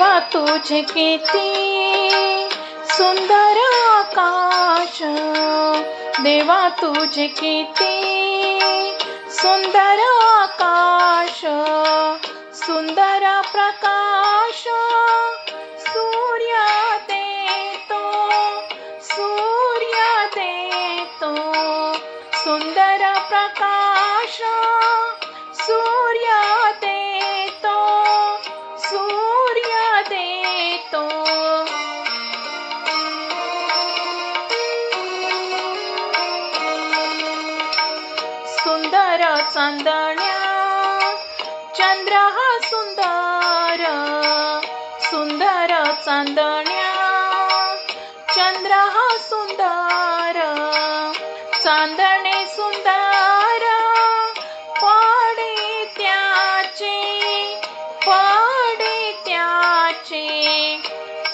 तुझे किती सुंदर आकाश देवा तुझे किती सुंदर आकाश सुंदर प्रकाश सूर्य देतो सूर्य देतो सुंदर प्रकाश सुंदर चांदण्या चंद्र हा सुंदर सुंदर चांदण्या चंद्र हा सुंदर चांदणे सुंदर पाडे त्याचे पाडे त्याचे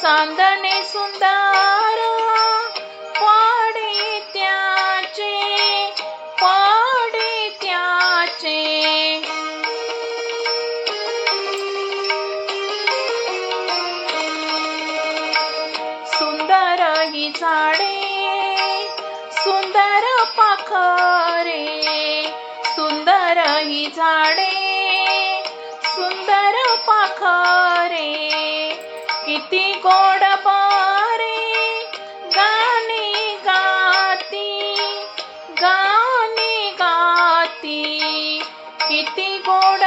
चांदणे सुंदर. झाडे सुंदर पाखरे सुंदर ही झाडे सुंदर पाखरे. किती गोड बारे गाणे गाती गाणे गाती. किती गोड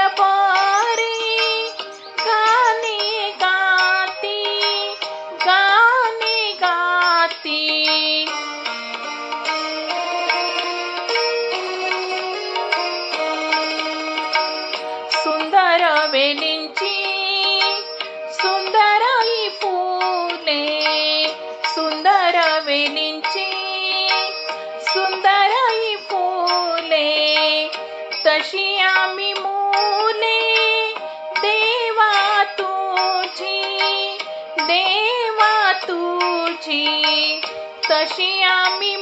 वेलींची सुंदर फुले सुंदर वेलींची सुंदरई फुले. तशी आम्ही मुले देवा तुझी देवा तुझी. तशी आम्ही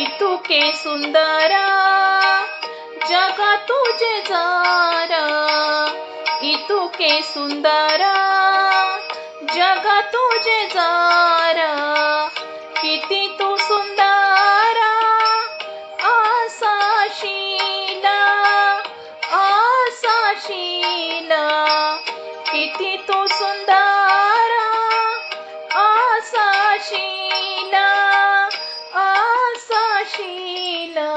इतुके सुंदरा जग तुझे जार इतुके सुंदरा जग तुझे जार किती तू सुंदरा आसाशीला आसाशीला किती तू सुंदर. machine.